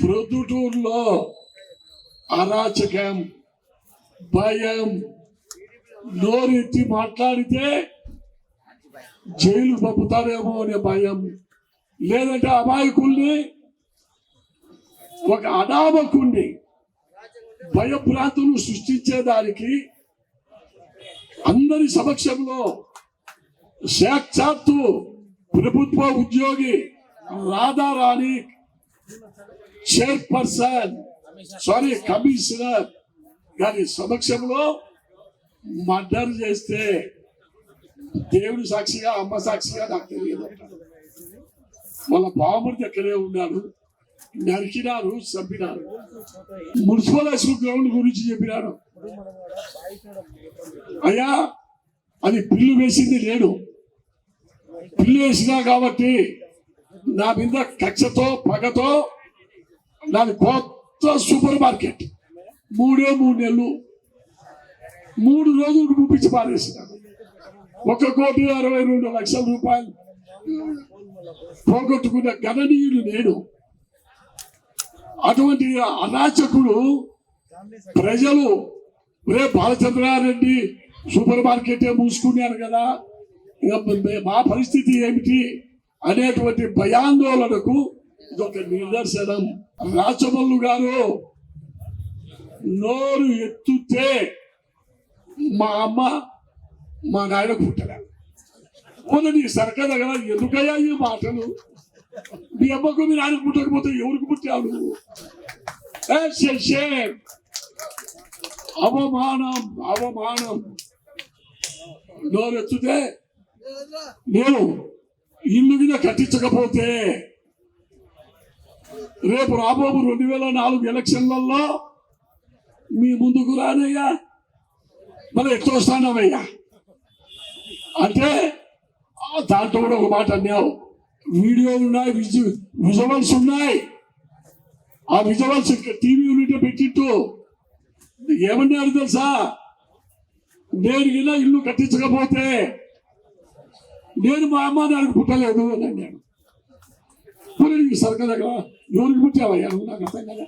ప్రొద్దుటూరులో అరాచకం భయం నోరెత్తి మాట్లాడితే జైలు పంపుతారేమో అనే భయం లేదంటే అమాయకుల్ని ఒక అనామకుణ్ణి భయభ్రాంతులు సృష్టించేదానికి అందరి సమక్షంలో సాక్షాత్తు ప్రభుత్వ ఉద్యోగి రాధారాణి చైర్పర్సన్ సారీ కమిషనర్ గారి సమక్షంలో మర్డర్ చేస్తే దేవుడి సాక్షిగా అమ్మ సాక్షిగా నాకు తెలియదు. వాళ్ళ బాబుడి దగ్గరే ఉన్నారు నరికినారు చంపినారు. మున్సిపల్ హైస్కూల్ గ్రౌండ్ గురించి చెప్పినారు అయ్యా అది పిల్లు వేసింది లేడు. పిల్లు వేసినా కాబట్టి నా మీద కక్షతో పగతో నాది కొత్త సూపర్ మార్కెట్. మూడే మూడు నెలలు. మూడు రోజులు ముప్పించి పారేసినాను ఒక కోటి అరవై రెండు లక్షల రూపాయలు. పోగొట్టుకున్న గణనీయుడు నేను అటువంటి అరాచకుడు ప్రజలు రే బాలచంద్రారెడ్డి సూపర్ మార్కెటే మూసుకున్నారు కదా. ఇక మా పరిస్థితి ఏమిటి? అనేటువంటి భయాందోళనకు ఇదొక నిదర్శనం. రాచమల్లు గారు నోరు ఎత్తుతే మా అమ్మ మా నాయన పుట్టలే. పోనీ నీ సరక దగ్గర ఎందుకయ్యా ఈ మాటలు? మీ అమ్మకు మీ నాయన పుట్టకపోతే ఎవరికి పుట్టావు నువ్వు? ఏ అవమానం అవమానం. నోరెత్తుతే నేను ఇల్లు మీద కట్టించకపోతే రేపు రాబోబు రెండు వేల నాలుగు ఎలక్షన్లలో మీ ముందుకు రానయ్యా. మళ్ళీ ఎట్లా వస్తానవయ్యా అంటే దాంట్లో కూడా ఒక మాట అన్నావు. వీడియోలు ఉన్నాయి విజు విజువల్స్ ఉన్నాయి. ఆ విజువల్స్ టీవీ యూనిట్ పెట్టిట్టు. ఏమన్నారు తెలుసా? నేను ఇలా ఇల్లు కట్టించకపోతే నేను మా అమ్మ నాకు పుట్టలేదు అని అన్నాడు. పులి నీకు సరక ఎవరికి పుట్టావయ్యా? నాకు అర్థం కదా